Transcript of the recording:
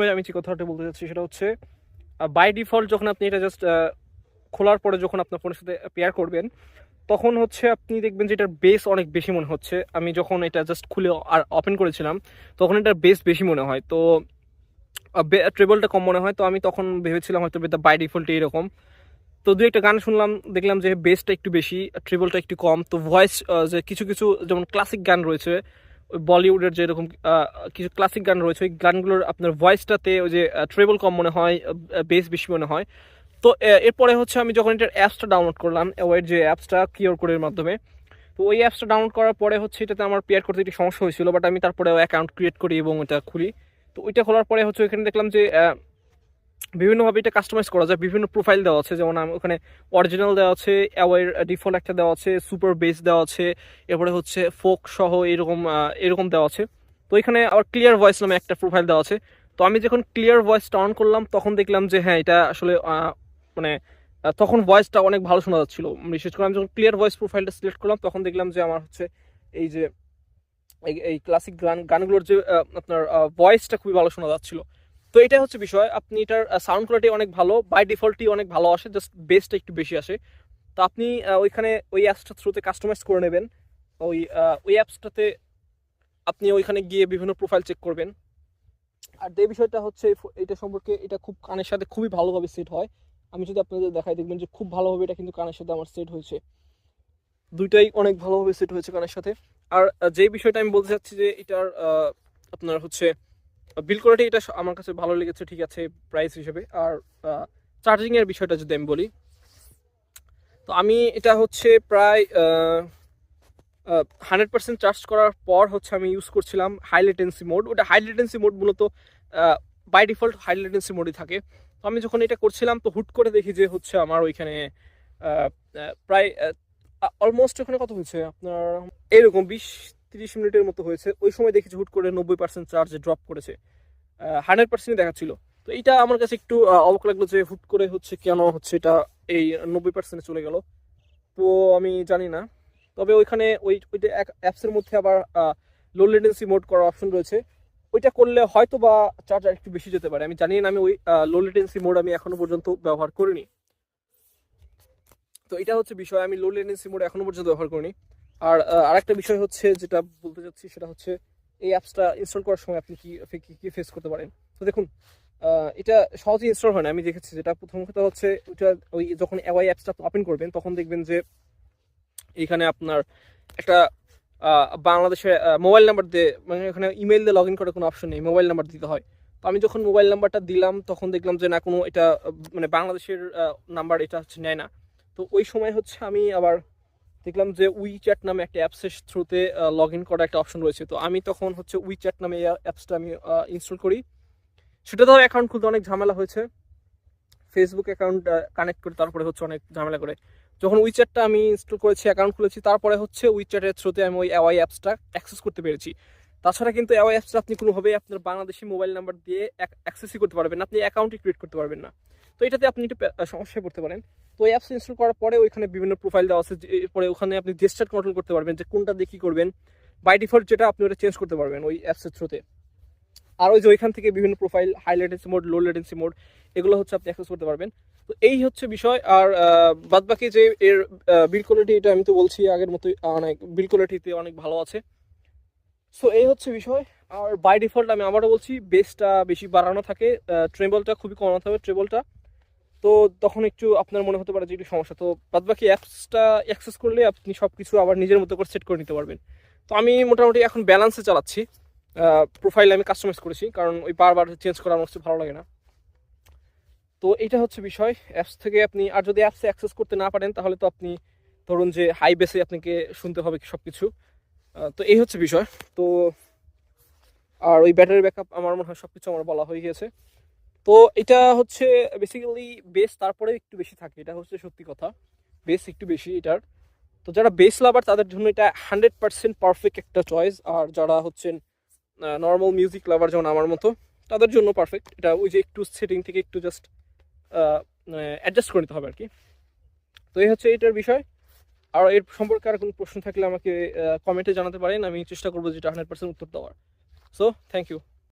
প্রথমে আমি যে কথাটা বলতে চাচ্ছি সেটা হচ্ছে বাই ডিফল্ট যখন আপনি এটা জাস্ট খোলার পরে যখন আপনার ফোনের সাথে পেয়ার করবেন, তখন হচ্ছে আপনি দেখবেন যে এটার বেস অনেক বেশি মনে হচ্ছে। আমি যখন এটা জাস্ট খুলে আর ওপেন করেছিলাম, তখন এটার বেস বেশি মনে হয়। তো ট্রেবলটা কম মনে হয়। তো আমি তখন ভেবেছিলাম হয়তো এটা বাই ডিফল্ট এরকম তো দু একটা গান শুনলাম, দেখলাম যে বেসটা একটু বেশি ট্রেবলটা একটু কম। তো ভয়েস যে কিছু কিছু যেমন ক্লাসিক গান রয়েছে বলিউডের যে এরকম কিছু ক্লাসিক গান রয়েছে, ওই গানগুলোর আপনার ভয়েসটাতে ওই যে ট্রেবল কম মনে হয় বেস বেশি মনে হয়। তো এরপরে হচ্ছে আমি যখন এটার অ্যাপসটা ডাউনলোড করলাম ওয়ের যে অ্যাপসটা কিওর কোডের মাধ্যমে, তো ওই অ্যাপসটা ডাউনলোড করার পরে হচ্ছে এটাতে আমার পেয়ার করতে একটু সমস্যা হয়েছিল বাট আমি তারপরে অ্যাকাউন্ট ক্রিয়েট করি এবং ওটা খুলি। তো ওইটা খোলার পরে হচ্ছে ওইখানে দেখলাম যে বিভিন্নভাবে এটা কাস্টমাইজ করা যায়। বিভিন্ন প্রোফাইল দেওয়া আছে, যেমন ওখানে অরিজিনাল দেওয়া আছে অ্যাওয়ের ডিফল্ট একটা দেওয়া আছে সুপার বেস দেওয়া আছে, এরপরে হচ্ছে ফোক সহ এরকম এরকম দেওয়া আছে। তো এখানে আবার ক্লিয়ার ভয়েস নামে একটা প্রোফাইল দেওয়া আছে। তো আমি যখন ক্লিয়ার ভয়েসটা অন করলাম, তখন দেখলাম যে হ্যাঁ এটা আসলে মানে তখন ভয়েসটা অনেক ভালো শোনা যাচ্ছিল। বিশেষ করে আমি যখন ক্লিয়ার ভয়েস প্রোফাইলটা সিলেক্ট করলাম, তখন দেখলাম যে আমার হচ্ছে এই যে, এই ক্লাসিক গান, গানগুলোর যে আপনার ভয়েসটা খুবই ভালো শোনা যাচ্ছিল। তো এটা হচ্ছে বিষয়। আপনি এটার সাউন্ড কোয়ালিটি অনেক ভালো বাই ডিফল্টই অনেক ভালো আসে জাস্ট বেসটা একটু বেশি আসে। তো আপনি ওইখানে ওই অ্যাপসটা থ্রুতে কাস্টমাইজ করে নেবেন। ওই ওই অ্যাপসটাতে আপনি ওইখানে গিয়ে বিভিন্ন প্রোফাইল চেক করবেন। আর যে বিষয়টা হচ্ছে, এটা সম্পর্কে এটা খুব কানের সাথে খুবই ভালোভাবে সেট হয়। আমি যদি আপনাদের দেখাই, দেখবেন যে খুব ভালোভাবে এটা কিন্তু কানের সাথে আমার সেট হয়েছে। দুইটাই অনেক ভালোভাবে সেট হয়েছে কানের সাথে। আর যে বিষয়টা আমি বলতে চাচ্ছি যে এটার আপনার হচ্ছে বিল কোয়ালিটি এটা আমার কাছে ভালো লেগেছে, ঠিক আছে প্রাইস হিসেবে। আর চার্জিং এর বিষয়টা যদি আমি বলি, তো আমি এটা হচ্ছে প্রায় হান্ড্রেড পার্সেন্ট চার্জ করার পর হচ্ছে আমি ইউজ করছিলাম হাই লেটেন্সি মোড ওটা হাই লেটেন্সি মোড মূলত বাই ডিফল্ট হাই লেটেন্সি মোডই থাকে। তো আমি যখন এটা করছিলাম, তো হুট করে দেখি যে হচ্ছে আমার ওইখানে প্রায় অলমোস্ট ওখানে কত হয়েছে আপনার? এরকম বিশ তিরিশ মিনিটের মতো হয়েছে। ওই সময় দেখেছি হুট করে নব্বই পার্সেন্ট চার্জে ড্রপ করেছে। হান্ড্রেড পার্সেন্ট দেখাচ্ছিল তো এইটা আমার কাছে একটু অবাক লাগল যে হুট করে হচ্ছে কেন হচ্ছে এটা এই নব্বই পার্সেন্টে চলে গেল। তো আমি জানি না। তবে ওইখানে ওই, ওইটা এক অ্যাপসের মধ্যে আবার লো লেটেন্সি মোড করার অপশন রয়েছে। ওইটা করলে হয়তো বা চার্জার একটু বেশি যেতে পারে। আমি জানি না, আমি ওই লো লেটেন্সি মোড আমি এখনও পর্যন্ত ব্যবহার করিনি। তো এটা হচ্ছে বিষয়। আমি লো লেটেন্সি মোড এখনও পর্যন্ত ব্যবহার করিনি। আর আরেকটা বিষয় হচ্ছে যেটা বলতে চাচ্ছি সেটা হচ্ছে এই অ্যাপসটা ইনস্টল করার সময় আপনি কি কী ফেস করতে পারেন? তো দেখুন এটা সহজে ইনস্টল হয় না। আমি দেখেছি যেটা প্রথম কথা হচ্ছে ওইটা ওই যখন অ্যাওয়াই অ্যাপসটা ওপেন করবেন, তখন দেখবেন যে এখানে আপনার একটা বাংলাদেশে মোবাইল নাম্বার দিয়ে মানে এখানে ইমেল দিয়ে লগ ইন করার কোনো অপশন নেই মোবাইল নাম্বার দিতে হয়। তো আমি যখন মোবাইল নাম্বারটা দিলাম, তখন দেখলাম যে না, কোনো এটা মানে বাংলাদেশের নাম্বার এটা হচ্ছে নেয় না। তো ওই সময় হচ্ছে আমি আবার দেখলাম যে উই চ্যাট নামে একটা অ্যাপসের থ্রুতে লগ ইন করার একটা অপশন রয়েছে। তো আমি তখন হচ্ছে উই চ্যাট নামে অ্যাপসটা আমি ইনস্টল করি। সেটা ধরো অ্যাকাউন্ট খুলতে অনেক ঝামেলা হয়েছে। ফেসবুক অ্যাকাউন্ট কানেক্ট করে তারপরে হচ্ছে অনেক ঝামেলা করে। যখন উইচ্যাটটা আমি ইনস্টল করেছি অ্যাকাউন্ট খুলেছি, তারপরে হচ্ছে উইচ্যাটের থ্রুতে আমি ওই অ্যাওয়াই অ্যাপসটা অ্যাক্সেস করতে পেরেছি। তাছাড়া কিন্তু অ্যাওয়াই অ্যাপসটা আপনি কোনোভাবেই আপনার বাংলাদেশি মোবাইল নাম্বার দিয়ে অ্যাক্সেসই করতে পারবেন না। আপনি অ্যাকাউন্টই ক্রিয়েট করতে পারবেন না। তো এটাতে আপনি একটু সমস্যায় পড়তে পারেন। তো অ্যাপস ইনস্টল করার পরে ওইখানে বিভিন্ন প্রোফাইল দেওয়া আছে এরপরে ওখানে আপনি জেস্টার কন্ট্রোল করতে পারবেন, যে কোনটা দিয়ে কী করবেন। বাই ডিফল্ট যেটা আপনি ওটা চেঞ্জ করতে পারবেন ওই অ্যাপসের থ্রুতে আর ওই যে ওইখান থেকে বিভিন্ন profile high latency mode low latency mode এগুলো হচ্ছে আপনি অ্যাক্সেস করতে পারবেন। তো এই হচ্ছে বিষয়, আর বাদ বাকি যে এর বিল কোয়ালিটি এটা আমি তো বলছি আগের মতোই অনেক বিল কোয়ালিটিতে অনেক ভালো আছে। সো এই হচ্ছে বিষয়, আর বাই ডিফল্ট আমি আবারও বলছি বেসটা বেশি বাড়ানো থাকে ট্রেবলটা খুবই কমানো হবে ট্রেবলটা তো তখন একটু আপনার মনে হতে পারে যে একটু সমস্যা। তো বাদ বাকি অ্যাপসটা অ্যাক্সেস করলে আপনি সব কিছু আবার নিজের মতো করে সেট করে নিতে পারবেন। তো আমি মোটামুটি এখন ব্যালেন্সে চালাচ্ছি। প্রোফাইল আমি কাস্টমাইজ করেছি, কারণ ওই বারবার চেঞ্জ করা আমার কাছে ভালো লাগে না। তো এটা হচ্ছে বিষয়। অ্যাপস থেকে আপনি, আর যদি অ্যাপসে অ্যাক্সেস করতে না পারেন, তাহলে তো আপনি ধরুন যে হাই বেসে আপনাকে শুনতে হবে সব কিছু তো এই হচ্ছে বিষয়। তো আর ওই ব্যাটারি ব্যাকআপ আমার মনে হয় সব কিছু আমার বলা হয়ে গিয়েছে। তো এটা হচ্ছে বেসিক্যালি বেস তারপরে একটু বেশি থাকে, এটা হচ্ছে সত্যি কথা। বেস একটু বেশি এটার। তো যারা বেস লাভার তাদের জন্য এটা হান্ড্রেড পার্সেন্ট পারফেক্ট একটা চয়েস আর যারা হচ্ছেন নর্মাল মিউজিক লাভার যেমন আমার মতো, তাদের জন্য পারফেক্ট এটা ওই যে একটু সেটিং থেকে একটু জাস্ট অ্যাডজাস্ট করে নিতে হবে আর কি তো এই হচ্ছে এটার বিষয়। আর এর সম্পর্কে আর কোনো প্রশ্ন থাকলে আমাকে কমেন্টে জানাতে পারেন। আমি চেষ্টা করব যেটা হান্ড্রেড পার্সেন্ট উত্তর দেওয়ার। So thank you